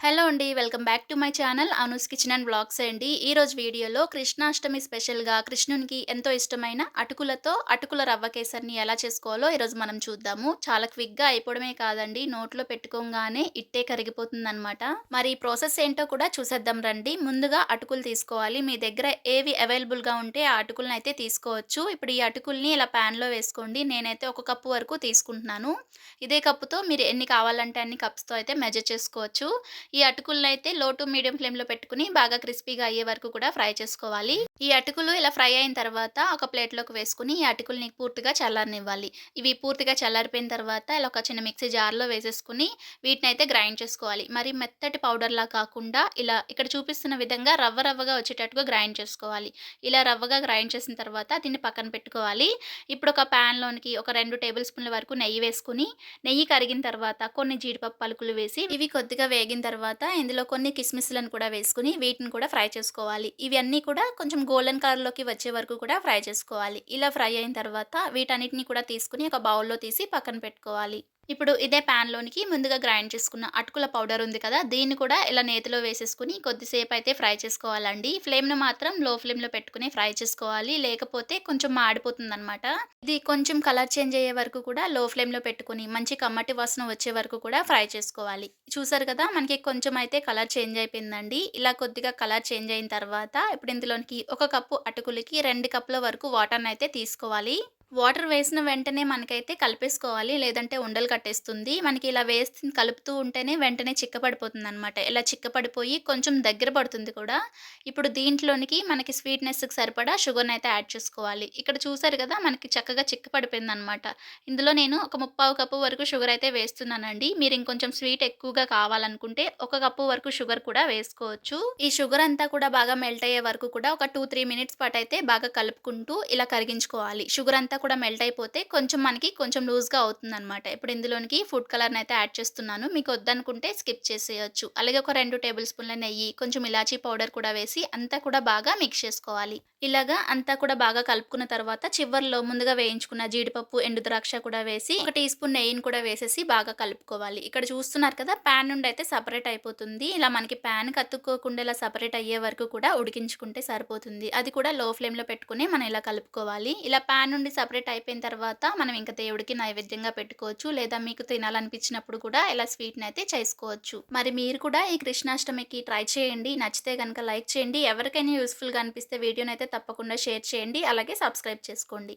Hello అండి welcome back to my channel Anu's kitchen and blogs అండి. ఈరోజు వీడియోలో కృష్ణాష్టమి స్పెషల్గా కృష్ణునికి ఎంతో ఇష్టమైన అటుకులతో అటుకుల రవ్వ కేసరిని ఎలా చేసుకోవాలో ఈరోజు మనం చూద్దాము. చాలా క్విక్గా అయిపోవడమే కాదండి నోట్లో పెట్టుకోగానే ఇట్టే కరిగిపోతుందనమాట మరి ప్రాసెస్ ఏంటో కూడా చూసేద్దాం రండి. ముందుగా అటుకులు తీసుకోవాలి. మీ దగ్గర ఏవి అవైలబుల్గా ఉంటే ఆ అటుకులను అయితే తీసుకోవచ్చు. ఇప్పుడు ఈ అటుకుల్ని ఇలా ప్యాన్లో వేసుకోండి. నేనైతే ఒక కప్పు వరకు తీసుకుంటున్నాను. ఇదే కప్పుతో మీరు ఎన్ని కావాలంటే అన్ని కప్స్తో అయితే మెజర్ చేసుకోవచ్చు. ఈ అటుకులను అయితే లో టు మీడియం ఫ్లేమ్లో పెట్టుకుని బాగా క్రిస్పీగా అయ్యే వరకు కూడా ఫ్రై చేసుకోవాలి. ఈ అటుకులు ఇలా ఫ్రై అయిన తర్వాత ఒక ప్లేట్లోకి వేసుకుని ఈ అటుకుల్ని పూర్తిగా చల్లారనివ్వాలి. ఇవి పూర్తిగా చల్లారిపోయిన తర్వాత ఇలా ఒక చిన్న మిక్సీ జార్లో వేసేసుకుని వీటిని అయితే గ్రైండ్ చేసుకోవాలి. మరి మెత్తటి పౌడర్లా కాకుండా ఇలా ఇక్కడ చూపిస్తున్న విధంగా రవ్వ రవ్వగా వచ్చేటట్టుగా గ్రైండ్ చేసుకోవాలి. ఇలా రవ్వగా గ్రైండ్ చేసిన తర్వాత దీన్ని పక్కన పెట్టుకోవాలి. ఇప్పుడు ఒక ప్యాన్లోనికి ఒక రెండు టేబుల్ స్పూన్ల వరకు నెయ్యి వేసుకుని నెయ్యి కరిగిన తర్వాత కొన్ని జీడిపప్పు పలుకులు వేసి ఇవి కొద్దిగా వేగిన తర్వాత తర్వాత ఇందులో కొన్ని కిస్మిస్లను కూడా వేసుకుని వీటిని కూడా ఫ్రై చేసుకోవాలి. ఇవన్నీ కూడా కొంచెం గోల్డెన్ కలర్లోకి వచ్చే వరకు కూడా ఫ్రై చేసుకోవాలి. ఇలా ఫ్రై అయిన తర్వాత వీటన్నిటిని కూడా తీసుకుని ఒక బౌల్లో తీసి పక్కన పెట్టుకోవాలి. ఇప్పుడు ఇదే ప్యాన్లోనికి ముందుగా గ్రైండ్ చేసుకున్న అటుకుల పౌడర్ ఉంది కదా దీన్ని కూడా ఇలా నేతిలో వేసేసుకుని కొద్దిసేపు అయితే ఫ్రై చేసుకోవాలండి. ఫ్లేమ్ను మాత్రం లో ఫ్లేమ్లో పెట్టుకుని ఫ్రై చేసుకోవాలి. లేకపోతే కొంచెం మాడిపోతుంది అనమాట ఇది కొంచెం కలర్ చేంజ్ అయ్యే వరకు కూడా లో ఫ్లేమ్లో పెట్టుకుని మంచి కమ్మటి వాసన వచ్చే వరకు కూడా ఫ్రై చేసుకోవాలి. చూసారు కదా మనకి కొంచెం అయితే కలర్ చేంజ్ అయిపోయిందండి. ఇలా కొద్దిగా కలర్ చేంజ్ అయిన తర్వాత ఇప్పుడు ఇందులోనికి ఒక కప్పు అటుకులకి రెండు కప్పుల వరకు వాటర్ని అయితే తీసుకోవాలి. వాటర్ వేసిన వెంటనే మనకైతే కలిపేసుకోవాలి. లేదంటే ఉండలు కట్టేస్తుంది. మనకి ఇలా వేసి కలుపుతూ ఉంటేనే వెంటనే చిక్కపడిపోతుంది అనమాట ఇలా చిక్కపడిపోయి కొంచెం దగ్గర పడుతుంది కూడా. ఇప్పుడు దీంట్లోనికి మనకి స్వీట్నెస్కి సరిపడా షుగర్ని అయితే యాడ్ చేసుకోవాలి. ఇక్కడ చూసారు కదా మనకి చక్కగా చిక్కపడిపోయింది అనమాట ఇందులో నేను ఒక ముప్పావు కప్పు వరకు షుగర్ అయితే వేస్తున్నానండి. మీరు ఇంకొంచెం స్వీట్ ఎక్కువగా కావాలనుకుంటే ఒక కప్పు వరకు షుగర్ కూడా వేసుకోవచ్చు. ఈ షుగర్ అంతా కూడా బాగా మెల్ట్ అయ్యే వరకు కూడా ఒక టూ త్రీ మినిట్స్ పాటు అయితే బాగా కలుపుకుంటూ ఇలా కరిగించుకోవాలి. షుగర్ అంతా కూడా మెల్ట్ అయిపోతే కొంచెం మనకి కొంచెం లూజ్గా అవుతుంది అనమాట ఇప్పుడు ఇందులోనికి ఫుడ్ కలర్ని అయితే యాడ్ చేస్తున్నాను. మీకు వద్దనుకుంటే స్కిప్ చేసేయచ్చు. అలాగే ఒక రెండు టేబుల్ స్పూన్ల నెయ్యి కొంచెం ఇలాచీ పౌడర్ కూడా వేసి అంతా కూడా బాగా మిక్స్ చేసుకోవాలి. ఇలాగా అంతా కూడా బాగా కలుపుకున్న తర్వాత చివరిలో ముందుగా వేయించుకున్న జీడిపప్పు ఎండు ద్రాక్ష కూడా వేసి ఒక టీ స్పూన్ నెయ్యిని కూడా వేసేసి బాగా కలుపుకోవాలి. ఇక్కడ చూస్తున్నారు కదా ప్యాన్ నుండి అయితే సపరేట్ అయిపోతుంది. ఇలా మనకి ప్యాన్ కత్తుక్కోకుండా ఇలా సపరేట్ అయ్యే వరకు కూడా ఉడికించుకుంటే సరిపోతుంది. అది కూడా లో ఫ్లేమ్లో పెట్టుకుని మనం ఇలా కలుపుకోవాలి. ఇలా ప్యాన్ నుండి సపరేట్ అయిపోయిన తర్వాత మనం ఇంకా దేవుడికి నైవేద్యంగా పెట్టుకోవచ్చు. లేదా మీకు తినాలనిపించినప్పుడు కూడా ఇలా స్వీట్ని అయితే చేసుకోవచ్చు. మరి మీరు కూడా ఈ కృష్ణాష్టమికి ట్రై చేయండి. నచ్చితే కనుక లైక్ చేయండి. ఎవరికైనా యూస్ఫుల్గా అనిపిస్తే వీడియోని అయితే తప్పకుండా షేర్ చేయండి. అలాగే సబ్స్క్రైబ్ చేసుకోండి.